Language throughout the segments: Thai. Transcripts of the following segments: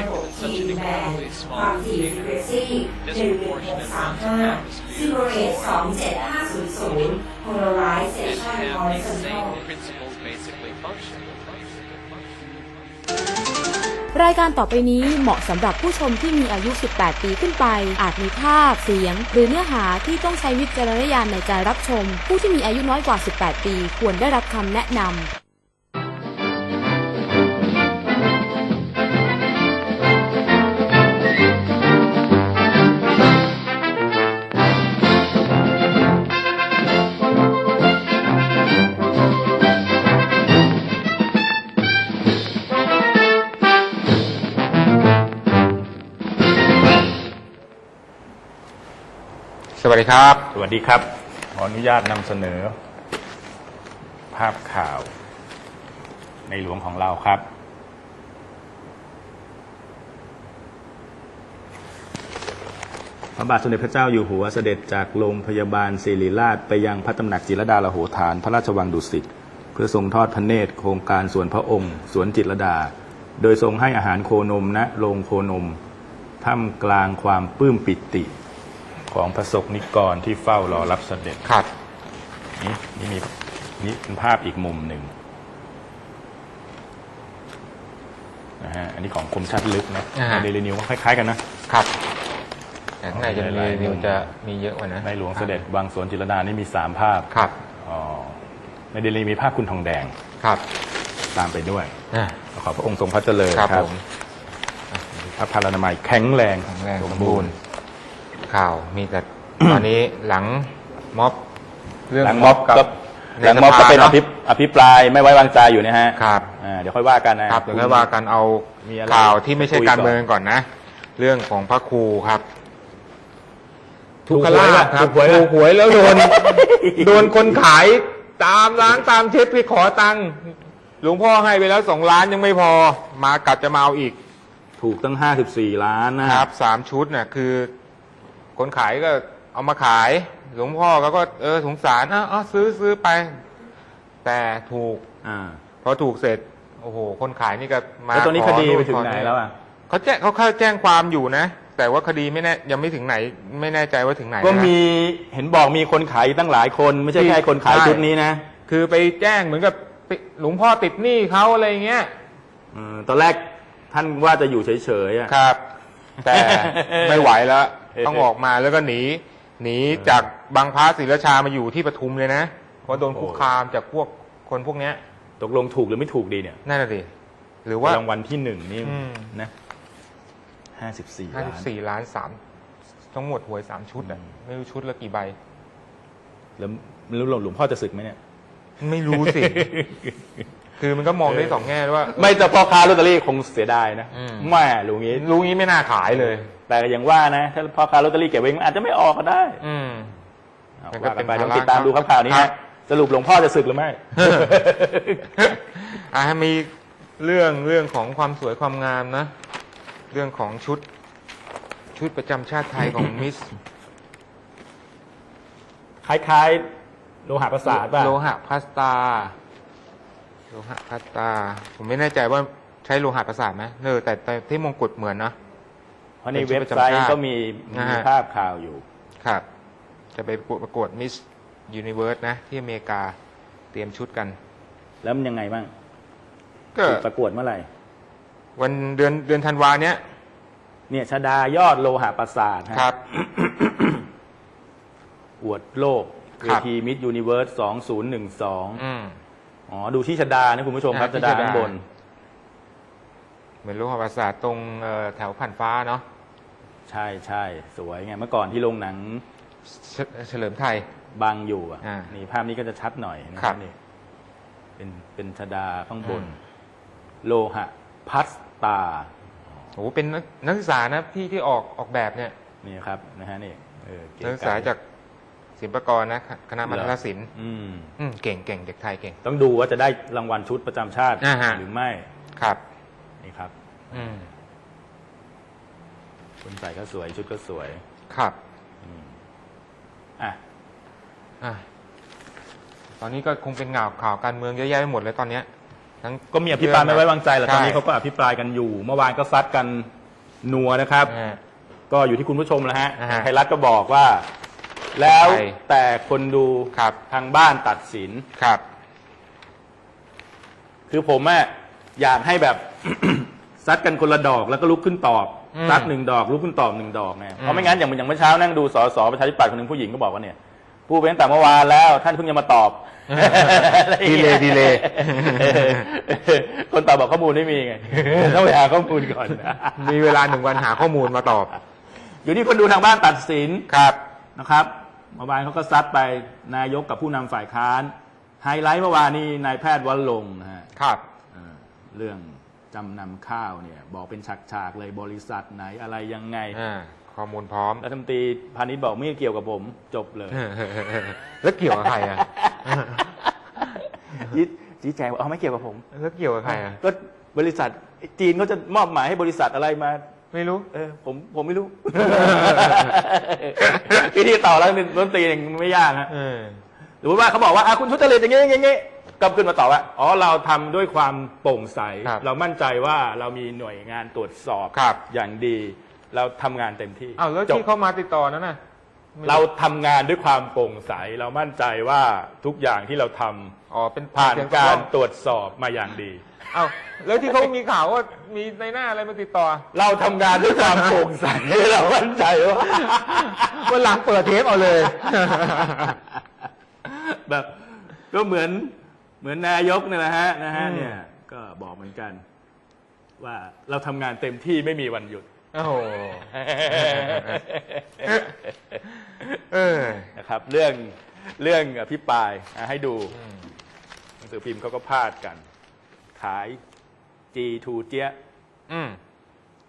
ระบบ T band ความถี่ frequency 11635 Silverate 27500 polarization and have the horizontal same principles basically function. รายการต่อไปนี้เหมาะสำหรับผู้ชมที่มีอายุ 18 ปีขึ้นไป อาจมีภาพ เสียง หรือเนื้อหาที่ต้องใช้วิจารณญาณในการรับชม ผู้ที่มีอายุน้อยกว่า 18 ปี ควรได้รับคำแนะนำ วัสดีครับ สวัสดีครับ ขออนุญาตนำเสนอ ภาพข่าว ในหลวงของเราครับ พระบาทสมเด็จพระเจ้าอยู่หัวเสด็จจากโรงพยาบาลศิริราชไปยังพระตำหนักจิรดาลโหฐาน พระราชวังดุสิตเพื่อทรงทอดพระเนตรโครงการสวนพระองค์ สวนจิตรดา โดยทรงให้อาหารโคนมณโรงโคนมท่ามกลางความปลื้มปิติ ของพระสกนิกรที่เฝ้ารอรับเสด็จครับนี่นี่มีนี่เป็นภาพอีกมุมหนึ่งนะฮะอันนี้ของคมชัดลึกนะอ่าฮะในเดลินิวก็คล้ายๆกันนะครับแต่ข้างในจะหลามียๆนิวมุมจะมีเยอะกว่านะในหลวงเสด็จบางสวนจิรดานี่มีสามภาพครับอ๋อในเดลินิวมีภาพคุณทองแดงครับตามไปด้วยอ่าขอพระองค์ทรงพระเจริญครับผม พระพลานามัยแข็งแรงแข็งแรงสมบูรณ์ ข่าว มีแต่ ตอนนี้หลังม็อบเรื่องหลังม็อบกับก็ในหลังม็อบสภาก็เป็นอเนอะภิปอภิปรายไม่ไว้วางใจอยู่นะฮะครับอ่าเดี๋ยวค่อยว่ากันนะครับเดี๋ยวค่อยว่ากันเอามีอะไรข่าวที่ไม่ใช่คุยก่อนการเมืองก่อนนะ เรื่องของพระครูครับถูกหวยทุป่ะกขลาภครับถูกหวยป่ะถูกหวยแล้วโดนโดนคนขายตามร้านตามเช็คไปขอตังค์หลวงพ่อให้ไปแล้วสองล้านยังไม่พอ มากัดจะมาเอาอีก ถูกตั้งห้าสิบสี่ล้านนะครับสามชุดน่ะคือ คนขายก็เอามาขาย หลวงพ่อเขาก็เออสงสารอะอ๋อซื้อซื้อไป แต่ถูกอ่าพอถูกเสร็จ โอ้โห คนขายนี่ก็มาแล้วตอนนี้ขคดีนู่ไปถึงขไหนนี่แล้วอะเขาแจ้งเขาเข้าแจ้งความอยู่นะ แต่ว่าคดีไม่แน่ยังไม่ถึงไหน ไม่แน่ใจว่าถึงไหนก็นะมีเห็นบอกมีคนขายตั้งหลายคน ไม่ใช่ที่แค่คนขายใช่ ชุดนี้นะคือไปแจ้งเหมือนกับไปหลวงพ่อติดหนี้เขาอะไรเงี้ย อืมตอนแรกท่านว่าจะอยู่เฉยๆอะครับ แต่ไม่ไหวแล้วเออ ต้องออกมาแล้วก็หนีหนีจากบางพระศิลชามาอยู่ที่ปทุมเลยนะเพราะโดนคุกคามจากพวกคนพวกเนี้ย ตกลงถูกหรือไม่ถูกดีเนี่ยนั่นน่ะดิหรือว่ารางวัลที่หนึ่งนี่อืมนะห้าสิบสี่ห้าล้าสิบนสี่ล้านสามทั้งหมดหวยสามชุดอะไม่รู้ชุดละกี่ใบแล้วไม่รู้หลวงพ่อจะศึกไหมเนี่ย ไม่รู้สิ คือมันก็มองได้สองแง่ด้วยว่า ไม่แต่พ่อค้าลอตเตอรี่คงเสียดายนะอืม แม่รู้งี้ รู้งี้ไม่น่าขายเลย แต่ก็ยังว่านะ ถ้าพ่อค้าลอตเตอรี่เก็บไว้มันอาจจะไม่ออกก็ได้อืม เอามันก็ว่ากันไปเป็นต้องภาระติดตามดูครับข่าวนี้ครัฮะบ สรุปหลวงพ่อจะศึกหรือไม่ อะมีเรื่องเรื่องของความสวยความงามนะ เรื่องของชุด ชุดประจำชาติไทยของมิสคล้ายๆโลหะประสาทป่ะ โลหะพลาสตา โลหะพลาสตา ผมไม่แน่ใจว่าใช้โลหะประสาทไหมเออแต่แต่ที่มงกุฎเหมือนนะเพราะในเป็นชุเว็ดบประไซจำชาติต์ก็มีนะมีฮะภาพข่าวอยู่ ครับ จะไปประกวดประกวดมิสยูนิเวิร์สนะ ที่อเมริกาเตรียมชุดกัน แล้วมันยังไงบ้าง ก็ถูกประกวดเมื่อไหร่ วันเดือนเดือนธันวาเนี้ยเนี่ยชดายอดโลหะประสาทฮะครับ อวดโลกคเวรับทีมิดยูนิเวิร์สสองศูนย์หนึ่งสอง อืมอ๋อ ดูที่ชดานะคุณผู้ชมครับอ่าที่ชดาชดาข้างบน เหมือนโลหะประสาทตรงเอ่อแถวผ่านฟ้าเนาะใช่ใช่สวยไงเมื่อก่อนที่โรงหนังเฉเฉลิมไทยบังอยู่อะอ่านี่ภาพนี้ก็จะชัดหน่อยนะครับนี่เป็นเป็นชดาข้างบน อืม โลหะพัสตาโอ้โหเป็นนักนักศึกษานะพี่ที่ออกออกแบบเนี่ย นี่ครับนะฮะนี่เออเก๋นักศึกษาจาก ศิลปากรนะคณะมัธยศิลป์อืมอืมเก่งเก่งเด็กไทยเก่ง ต้องดูว่าจะได้รางวัลชุดประจำชาติอ่าฮะ หรือไม่ครับ นี่ครับอืมคนใส่ก็สวยชุดก็สวยครับอะอะตอนนี้ก็คงเป็นข่าวข่าวการเมืองเยอะแยะไปหมดเลยตอนเนี้ย ทั้งก็มีอภิปรายไม่ไว้วางใจแหละตอนนี้ใช่เขาก็อภิปรายกันอยู่ เมื่อวานก็ซัดกันนัวนะครับ อ่า ก็อยู่ที่คุณผู้ชมแล้วฮะ อ่าฮะ ไทยรัฐก็บอกว่า แล้วใช่แต่คนดูครับทางบ้านตัดสินครับ คือผมอะอยากให้แบบ ซัดกันคนละดอกแล้วก็ลุกขึ้นตอบอืมซัดหนึ่งดอกลุกขึ้นตอบหนึ่งดอกไงอืมเพราะไม่งั้นอย่างอย่างเมื่อเช้านั่งดูสสประชาธิปัตย์คนหนึ่งผู้หญิงก็บอกว่าเนี่ยผู้เป็นตั้งแต่เมื่อวานแล้ว ท่านเพิ่งจะมาตอบดีเลยดีเลยเออคนตอบบอกข้อมูลไม่มีไงต้องไปหาข้อมูลก่อน มีเวลาหนึ่งวันหาข้อมูลมาตอบ อยู่ที่คนดูทางบ้านตัดสินครับ นะครับเมื่อวานเขาก็ซัดไปนายกกับผู้นำฝ่ายค้าน ไฮไลท์เมื่อวานนี้นายแพทย์วันลงค์นะฮะครับเอ่อเรื่องจำนำข้าวเนี่ย บอกเป็นฉากๆเลยบริษัทไหนอะไรยังไงอ่าข้อมูลพร้อมรัฐมนตรีพาณิชย์บอกไม่เกี่ยวกับผมจบเลย แล้วเกี่ยวกับใครอะชี้ชี้แจงว่าเอาไม่เกี่ยวกับผม แล้วเกี่ยวกับใครอะก็บริษัทจีนเขาจะมอบหมายให้บริษัทอะไรมา ไม่รู้ เออผมผมไม่รู้ วิธีต่อแล้วรัฐมนตรีอย่างไม่ยากฮะเออหรือว่าเขาบอกว่าอะคุณทุจริตอย่างนี้อย่างนี้อย่างนี้ก็ขึ้นมาตอบว่าอ๋อเราทำด้วยความโปร่งใส ครับเรามั่นใจว่าเรามีหน่วยงานตรวจสอบครับ อย่างดี เราทำงานเต็มที่อ้าวแล้วจบที่เขามาติดต่อนั้นน่ะ เราทำงานด้วยความโปร่งใส เรามั่นใจว่าทุกอย่างที่เราทำอ๋อเป็นผ่านเสียงการตตรวจสอบมาอย่างดีอ้าวแล้วที่เขามีข่าวว่ามีในหน้าอะไรมาติดต่อ เราทำงานด้วยความโปร่งใส เรามั่นใจว่า วันหลังเปิดเทปเอาเลย แบบก็เหมือนเหมือนนายกเนี่ยแหละฮะนะฮะอืม เนี่ย ก็บอกเหมือนกัน ว่าเราทำงานเต็มที่ไม่มีวันหยุด โอ้โหเออ นะครับ เรื่องเรื่องอภิปรายอะให้ดูหนังสือพิมพ์เขาก็พาดกัน ขาย G2 เจี๊ยะอืม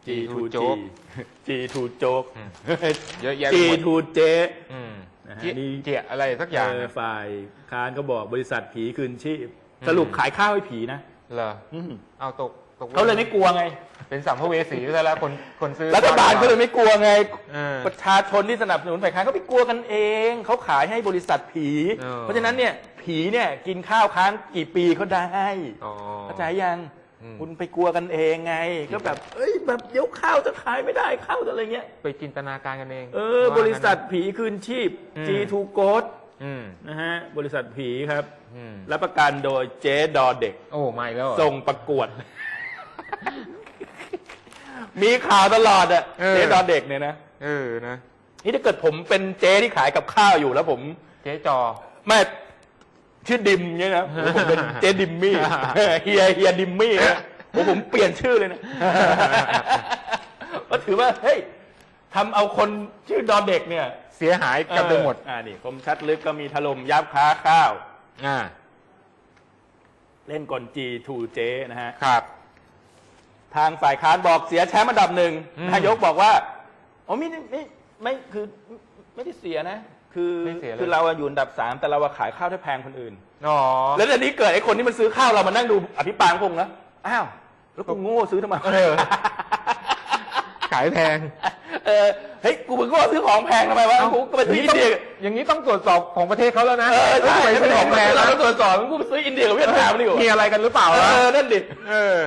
G2 โจ๊ก G G2 โจ๊กอืมเยอะแยะไปหมด G2 เจ๊อืมนะฮะเจียนี่เจียอะไรสักอย่างเออนะฝ่ายค้านก็บอกบริษัทผีคืนชีพอืมสรุปขายข้าวให้ผีนะ เหรออืม เอาตก ตกเขาเลยไม่กลัวไง เป็นสัมภเวสีซะแล้วคนคนซื้อรัฐบาลเขาเลยไม่กลัวไง เออ ประชาชนที่สนับสนุนฝ่ายค้านเขาไม่กลัวกันเอง เขาขายให้บริษัทผี เออ เพราะฉะนั้นเนี่ยผีเนี่ยกินข้าวค้างกี่ปีเขาได้ อ๋อ เข้าใจยังอืม คุณไปกลัวกันเองไง ก็แบบ เอ้ยแบบเดี๋ยวข้าวจะขายไม่ได้ข้าวจะอะไรเงี้ย ไปจินตนาการกันเองเออ ว่าบริษัทงั้นผีคืนชีพ อืม G2 g o d อืมนะฮะ บริษัทผีครับ อืมรับประกันโดยเจ๊ดอเด็ก โอ้ไม่แล้วเหรอส่งประกวด มีข่าวตลอดอะเออ เจ๊ดอเด็กเนี่ยนะเออนะนี่ถ้าเกิดผมเป็นเจ๊ที่ขายกับข้าวอยู่แล้วผม เจ๊จอ ไม่ชื่อดิมเนี่ยนะโอ้ผมเป็นเจ๊ดิมมี่ เฮียเฮียดิมมี่นะโอ้ผมเปลี่ยนชื่อเลยนะ ก็ถือว่าเฮ้ยทำเอาคนชื่อดอเด็กเนี่ยเสียหายกันไปหมด เอออ่านี่คมชัดลึกก็มีถล่มยับค้าข้าว อ่า เล่นกล G2J นะฮะ ครับ ทางฝ่ายค้านบอกเสียแชมป์อันดับหนึ่งอืมนายกบอกว่าอ๋อไม่ได้ไม่ไม่คือไม่ได้เสียนะ คือไม่เสียเลย คือเราอะอยู่อันดับสามแต่เราอะขายข้าวได้แพงคนอื่น อ๋อ แล้วทีนี้เกิดไอ้คนที่มันซื้อข้าวเรามานั่งดูอภิปรายพงนะอ้าวแล้วกูโง่ซื้อทำไมเออขายแพง เออเฮ้ยกูมึงโง่ซื้อของแพงทำไมวะกูก็ไปซื้ออินเดียอย่างนี้ต้องตรวจสอบของประเทศเขาแล้วนะเออใช่ทำไมซื้อของแพงเรานะต้องตรวจสอบกูไปซื้ออินเดียกับเวียดนามดีกว่ามีอะไรกันหรือเปล่าเอล่ะอนั่นดิเออ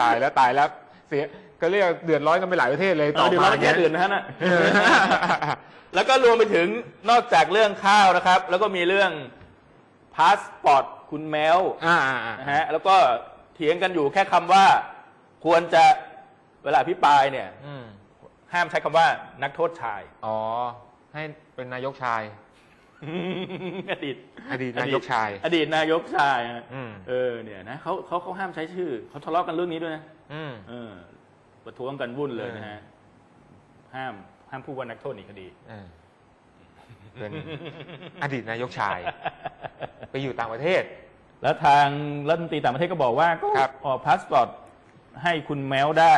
ตายแล้วตายแล้วเสียก็เรียกเดือดร้อนกันไปหลายประเทศเลยต่อเดือดมาร้อนแค่แค่เดืเดืออนนนะฮะน่ะแล้วก็รวมไปถึงนอกจากเรื่องข้าวนะครับ แล้วก็มีเรื่องพาสปอร์ตคุณแมวอ่าอ่าอ่านะฮะแล้วก็เถียงกันอยู่แค่คำว่าควรจะ เวลาพิปรายเนี่ย อืมห้ามใช้คำว่านักโทษชาย อ๋อ ให้เป็นนายกชาย อดีตอดีตนายกชาย อดีตนายกชายฮะอืม เออเนี่ยนะเขาเขาเขาห้ามใช้ชื่อเขาทะเลาะกันเรื่องนี้ด้วยนะอืม เออประท้วงกันวุ่นเลยเออนะฮะห้ามห้ามพูดว่านักโทษหนีคดี เออเป็นอดีตนายกชาย ไปอยู่ต่างประเทศ แล้วทางรัฐมนตรีต่างประเทศก็บอกว่าก็ครับ ออกพาสปอร์ตให้คุณแมวได้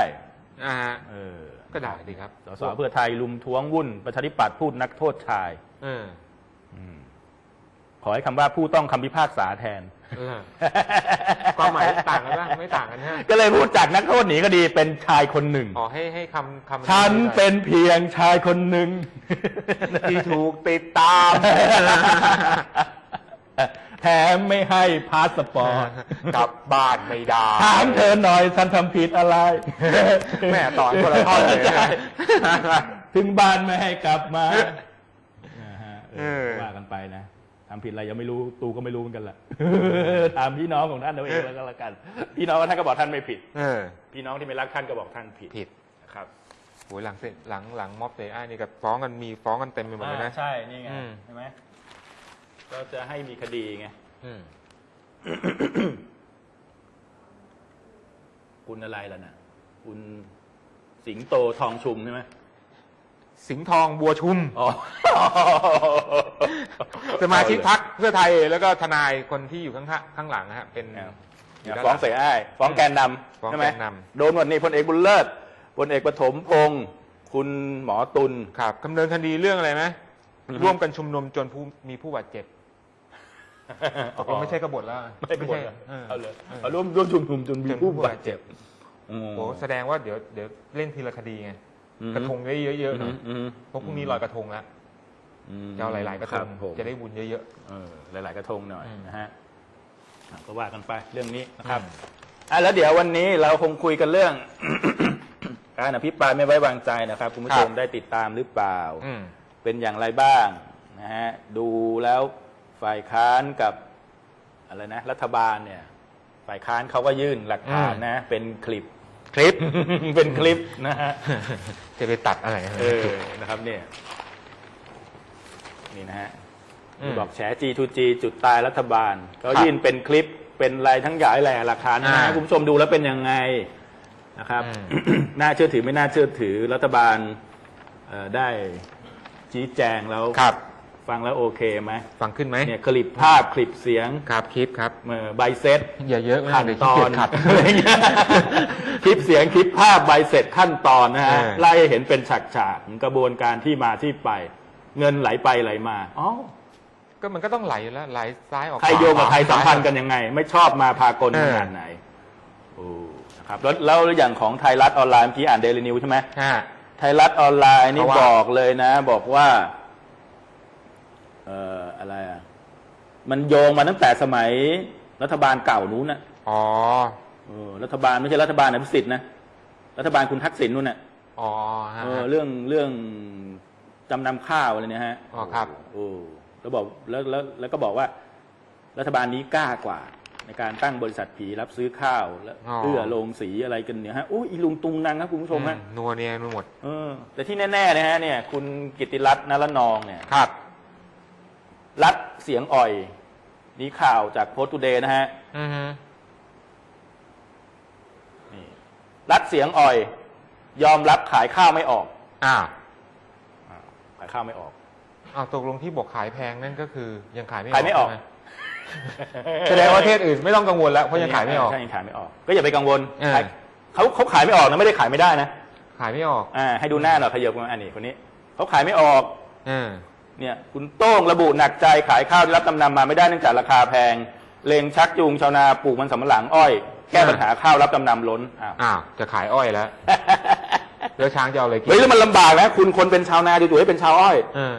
อ่าฮะเออก็ได้ดีครับสสเพื่อไทยลุมท้วงวุ่นประชาธิปัตย์พูดนักโทษชายเออขอให้คำว่าผู้ต้องคำพิพากษาแทน เออความหมายต่างกันป่ะไม่ต่างกันฮะก็เลยพูดจากนักโทษหนีคดีเป็นชายคนหนึ่ง อ๋อให้ให้คำคำฉันเป็นเพียงชายคนหนึ่ง ที่ถูกติดตามท แถมไม่ให้พาสปอร์ตกลับบ้านไม่ได้ถามเธอหน่อยฉันทำผิดอะไร แม่ตอนคนละท่อนเลยใช่ถึงบ้านไม่ให้กลับมานะฮะเอเอออว่ากันไปนะทำผิดอะไรยังไม่รู้ตูก็ไม่รู้เหมือนกันแหละถามพี่น้องของท่านเอาเองแล้วก็แล้วกัน พี่น้องท่านก็บอกท่านไม่ผิดเออพี่น้องที่ไม่รักท่านก็บอกท่านผิดผิดนะครับโหหลังเสร็จหลังหลังม็อบเตอ้ายนี่กับฟ้องกันมีฟ้องกันเต็มไปหมดเลยนะใช่นี่ไงอืมใช่ไหม ก็จะให้มีคดีไงอืมคุณอะไรล่ะนะคุณสิงโตทองชุมใช่ไหมสิงห์ทองบัวชุม อ๋อ สมาชิกพักเพื่อไทยแล้วก็ทนายคนที่อยู่ข้างๆข้างหลังนะฮะเป็นเนี่ยอยู่ด้านหฟ้อลัง เสียอ้ายฟ้องแกนนฟ้องำใช่ไหมแกนนำ โดนวันนี้พลเอกบุญเลิศพลเอกปฐมพงศ์คุณหมอตุล ครับดำเนินคดีเรื่องอะไรไหมอือฮึ ร่วมกันชุมนุมจนผู้มีผู้บาดเจ็บ ตกลงไม่ใช่กบฏแล้วไม่กบฏเหรอเออเอาเลยเออเอาร่วมร่วมชุมนุมจนมีจนผู้ผู้บาบาดดเจ็เจ็บบอืมโอ้แสดงว่าเดี๋ยวเดี๋ยวเล่นทีละคดีไงอืมกระทงได้เยอะๆหน่อยอืมเพราะพรุ่งนี้ลอยกระทงแล้วอืมจะเอาหลาย ๆ กระทคงบผมจะได้บุญเยอะเออหลาย ๆ กระทงหน่อยอืมนะฮะอะก็ว่ากันไปเรื่องนี้นะครับอืมอะแล้วเดี๋ยววันนี้เราคงคุยกันเรื่องการอภิปรายไม่ไว้วางใจนะครับคุณผู้ชมได้ติดตามหรือเปล่าๆอืมเป็นอย่างไรบ้างนะฮะดูแล้ว ฝ่ายค้านกับอะไรนะรัฐบาลเนี่ย ฝ่ายค้านเขาก็ยื่นหลักฐานนะ เป็นคลิป คลิป เป็นคลิปนะฮะจะไปตัดอะไรเออนะครับ เนี่ย นี่นะฮะอืมบอกแฉ G2G จุดตายรัฐบาล ก็ครับยื่นเป็นคลิปเป็นอะไรทั้งหลายแหล่หลักฐานนะอ่าฮะคุณผู้ชมดูแล้วเป็นยังไงนะครับอืมน่าเชื่อถือไม่น่าเชื่อถือรัฐบาลเอ่อได้ชี้แจงแล้วครับ ฟังแล้วโอเคไหมฟังขึ้นไหมเนี่ยคลิปภาพคลิปเสียงครับคลิปครับเอ่อใบเสร็จอย่าเยอะมากขั้นเดี๋ยวตขี้อเกียนจขัด อะไรเงี้ยคลิปเสียงคลิปภาพใบเสร็จขั้นตอนนะฮะเออ ไล่ให้เห็นเป็นฉากๆกระบวนการที่มาที่ไป เงินไหลไปไหลมาอ๋อก็มันก็ต้องไหลอยู่แล้วไหลซ้ายออกใครขวาโยงกับใครขวาสัมพันธ์กันยังไง ไม่ชอบมาพากลเอขอนาดไหนโอ้นะครับแล้วแล้วอย่างของไทยรัฐออนไลน์เมื่อกี้อ่านเดลินิวใช่ไหม ฮะ ไทยรัฐออนไลน์นี่เขาว่า บอกเลยนะ บอกว่า เอ่ออะไรอะมันโยงมาตั้งแต่สมัยรัฐบาลเก่านู้นน่ะอ๋อเออรัฐบาลไม่ใช่รัฐบาลอภิสิทธิ์นะรัฐบาลคุณทักษิณนู่นน่ะอ๋อฮะเออเรื่องเรื่องจำนำข้าวอะไรเนี่ยฮะอ๋อครับโอ้แล้วบอกแล้วแล้วแล้วก็บอกว่า รัฐบาลนี้กล้ากว่า ในการตั้งบริษัทผีรับซื้อข้าวและอ๋อเพื่อลงสีอะไรกันเนี่ยฮะโอ้ยอีลุงตุงนังครับคุณผู้ชมฮะอืนัวเนียนัวหมดเออแต่ที่แน่ๆนะฮะเนี่ย คุณกิตติรัตน์นรนองเนี่ยครับรัด เสียงอ่อย นี่ข่าวจากโพสต์ทูเดย์นะฮะอือฮึนี่รัดเสียงอ่อย ยอมรับขายข้าวไม่ออกอ้าวขายข้าวไม่ออก อ้าวตกลงที่บอกขายแพงนั่นก็คือ ยังขายไม่ออกขายไม่ออก ใช่หแสดงว่าประเทศอื่นไม่ต้องกังวลแล้วเพราะยังขายไม่ออก ใช่ยังขายไม่ออก ก็อย่าไปกังวลเออ ขายเขาเขาขายไม่ออกนะไม่ได้ขายไม่ได้นะขายไม่ออกอ่าให้ดูหน้าหน่อยขยับมาอันนี้คนนี้เขาขายไม่ออก เออ เนี่ยคุณโต้งระบุหนักใจขายข้าวที่รับจำนำมาไม่ได้เนื่องจากราคาแพงเลงชักจูงชาวนาปลูกมันสำปะหลังอ้อย แก้ปัญหาข้าวรับจำนำล้นอ้าวอ้าวจะขายอ้อยแล้วแล้วช้างจะเอาอะไรกินเฮ้ยแล้วมันลำบากนะคุณคนเป็นชาวนาจู่ๆให้เป็นชาวอ้อยเออ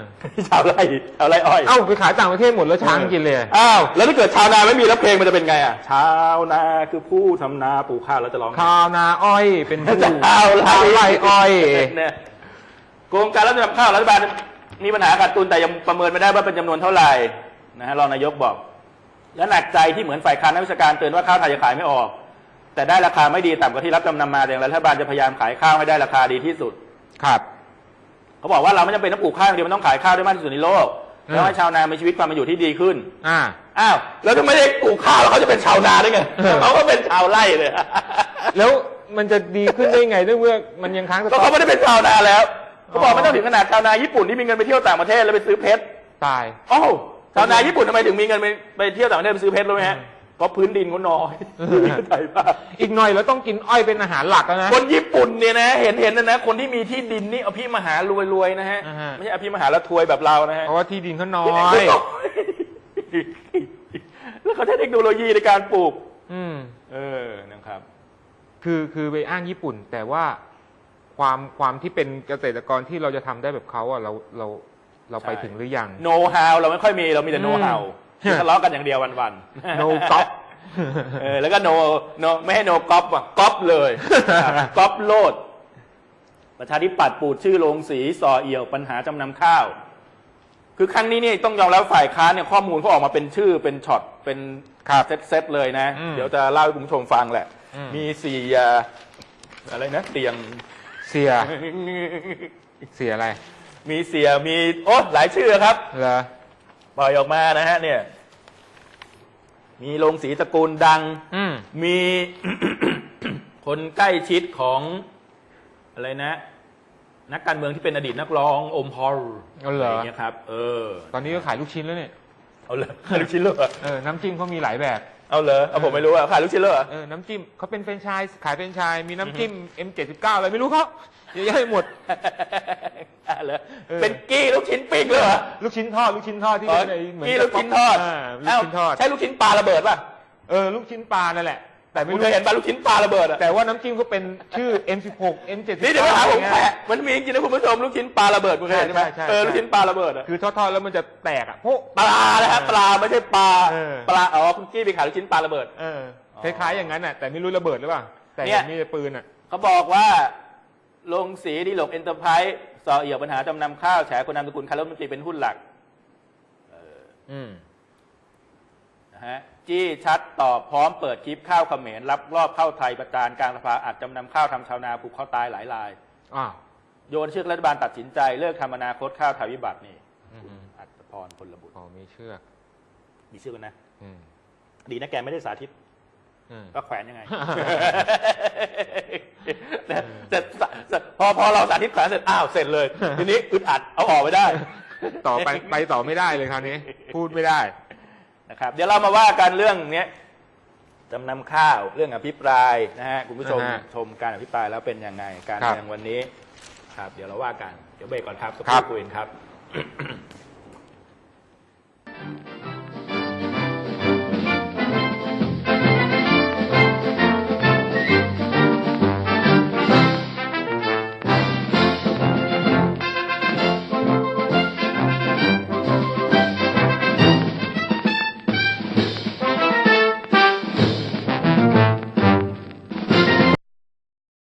ชาวไร่ชาวไร่อ้อยเอ้าไปขายต่างประเทศหมดแล้วช้างกินเลยอ้าวแล้วถ้าเกิดชาวนาไม่มีแล้วเพลงมันจะเป็นไงอะชาวนาคือผู้ทำนาปลูกข้าวแล้วจะร้องไงข้าวนาอ้อยเป็นผู้ชาวไร่ไร่อ้อยเนี่ยโครงการรับจำนำข้าวรัฐบาล มีปัญหาขาดทุนแต่ยังประเมินไม่ได้ว่าเป็นจำนวนเท่าไหร่นะฮะรองนายกบอก และหนักใจที่เหมือนฝ่ายค้านนักวิชาการเตือนว่าข้าวไทยจะขายไม่ออก แต่ได้ราคาไม่ดีต่ำกว่าที่รับจำนำมาแต่อย่างไรรัฐบาลจะพยายามขายข้าวให้ได้ราคาดีที่สุด ครับ เขาบอกว่าเราไม่จำเป็นต้องปลูกข้าวอย่างเดียวมันต้องขายข้าวได้มากที่สุดในโลกอืมแล้วให้ชาวนามีชีวิตความเป็นอยู่ที่ดีขึ้น อ่า อ้าว แล้วถ้าไม่ได้ปลูกข้าวแล้วเขาจะเป็นชาวนาได้ไงเออเขาก็เป็นชาวไร่เลย แล้วมันจะดีขึ้นได้ไงเมื่อมันยังค้างสก็ต็อกเขาไม่ได้เป็นชาวนาแล้ว เขาบออ๋กอไม่ต้องถึงขนาดชาวนาญี่ปุ่นที่มีเงินไปเที่ยวต่างประเทศแล้วไปซื้อเพชรตายโอ้าวชาวนาญี่ปุ่นทำไมถึงมีเงินไปไปเที่ยวต่างประเทศไปซื้อเพชรรู้ไหมฮะเพราะพื้นดินเขาน้อยเออเข้าใจป่ะอีกหน่อยเราต้องกินอ้อยเป็นอาหารหลักแล้วนะคนญี่ปุ่นเนี่ยนะเห็นเห็นนะนะคนที่มีที่ดินนี่เอาพี่มหารวยรวยๆนะฮะอ่าฮะไม่ใช่เอาพี่มหาละทวยแบบเรานะฮะเพราะว่าที่ดินเขาน้อยแล้วเขาใช้เทคโนโลยีในการปลูก อืม เออนะครับ คือคือไปอ้างญี่ปุ่น แต่ว่า ความความที่เป็นเกษตรกรที่เราจะทำได้แบบเขาอะเราเราเราไปใช่ถึงหรือยัง โน้ตฮาวเราไม่ค่อยมีเรามีแต่อืมโน้ตฮาวที่ทะเลาะกันอย่างเดียววันๆ no ก๊อปเออแล้วก็โนโนไม่ให้โนก๊อปอะก๊อปเลยก๊อปโลด ประชาธิปัตย์ปูดชื่อโรงสีส่อเอี่ยวปัญหาจำนำข้าว คือครั้งนี้นี่ต้องยอมรับฝ่ายค้านเนี่ยข้อมูลเขาออกมาเป็นชื่อเป็นช็อตเป็นครับเซตเซตๆเลยนะ อืมเดี๋ยวจะเล่าให้คุณผู้ชมฟังแหละ อืม มีสี่อ่าอะไรนะ เตียงเสีย เสียอะไร มีเสียมีโอ้หลายชื่อครับเหรอปล่อยออกมานะฮะ เนี่ย มีโรงสีตระกูลดัง อืมมีคนใกล้ชิดของอะไรนะ นักการเมืองที่เป็นอดีตนักร้องอมพอลเอาเหรออะไรอย่างเงี้ยครับ เออ ตอนนี้ก็ขายลูกชิ้นแล้วเนี่ย เอาเลยลูกชิ้นเลยเออ น้ำจิ้มเขามีหลายแบบ เอาเลยเอาผมไม่รู้อะขายลูกชิ้นเลยเหรอเออน้ำจิ้มเขาเป็นแฟรนไชส์ขายแฟรนไชส์มีน้ำจิ้ม M79 อะไรไม่รู้เขาเยอะแยะไปหมดอะเหรอเออ เป็นกี้ลูกชิ้นปิ้งเลยเหรอลูกชิ้นทอดลูกชิ้นทอดที่อ๋อเป็นไอ้เหมือนกี้ลูกชิ้นทอดาลูกเอ้าชิ้นทอด ใช่ลูกชิ้นปลาระเบิดป่ะ เออลูกชิ้นปลานั่นแหละ แต่ไม่คุณรู้เคยเห็นปลาลูกชิ้นปลาระเบิดอะแต่ว่าน้ำจิ้มเขาเป็นชื่อ M16 M79 นี่เดี๋ยวไปหาผมอะไรแปะเงี้ยมันมีจริงๆนะคุณผู้ชมลูกชิ้นปลาระเบิดคุณเคยเห็นไหมใช่ใช่ เออใช่ลูกชิ้นปลาระเบิดอะคือทอดๆแล้วมันจะแตกอะโป๊ะปลานะฮะปลาไม่ใช่ปลาเออ ปลาอ๋อคุณกี้ไปขายลูกชิ้นปลาระเบิด เออคล้ายๆอย่างนั้นน่ะแต่ไม่รู้ระเบิดหรือเปล่าแต่เนี่ย มีแต่ปืนอะ เขาบอกว่าลงสีดีหลกเอ็นเตอร์ไพรส์สอเอี่ยวปัญหาจำนำข้าวแฉคนนามสกุลคาร์ลมนตรีเป็นหุ้นหลัก อืมนะ ฮะจี้ชัดตอบพร้อมเปิดคลิปข้าวเขมรรับรอบเข้าไทยประจานกลางสภาอัดจำนำข้าวทำชาวนาผูกคอตายหลายราย อ้าวโยนเชือกรัฐบาลตัดสินใจเลิกทำอนาคตข้าวไทยวิบัตินี่อืมอัตพรพลบุตรอ๋อมีเชือก มีชื่อกันนะ อืมดีนะแกไม่ได้สาธิต อืม ก็แขวนยังไง แต่แต่แต่พอพอเราสาธิตแขวนเสร็จอ้าวเสร็จเลย ทีนี้อึดอัดเอาออกไปได้ ต่อไปไปต่อไม่ได้เลยคราวนี้ พูดไม่ได้ นะครับ เดี๋ยวเรามาว่ากันเรื่องเนี้ยจำนำข้าวเรื่องอภิปรายนะฮะคุณผู้ชมอ่าฮะชมการอภิปรายแล้วเป็นยังไงการครับเมืองวันนี้ ครับ เดี๋ยวเราว่ากัน เดี๋ยวเบรกก่อนครับสักคครัรู่บ คุยกันครับ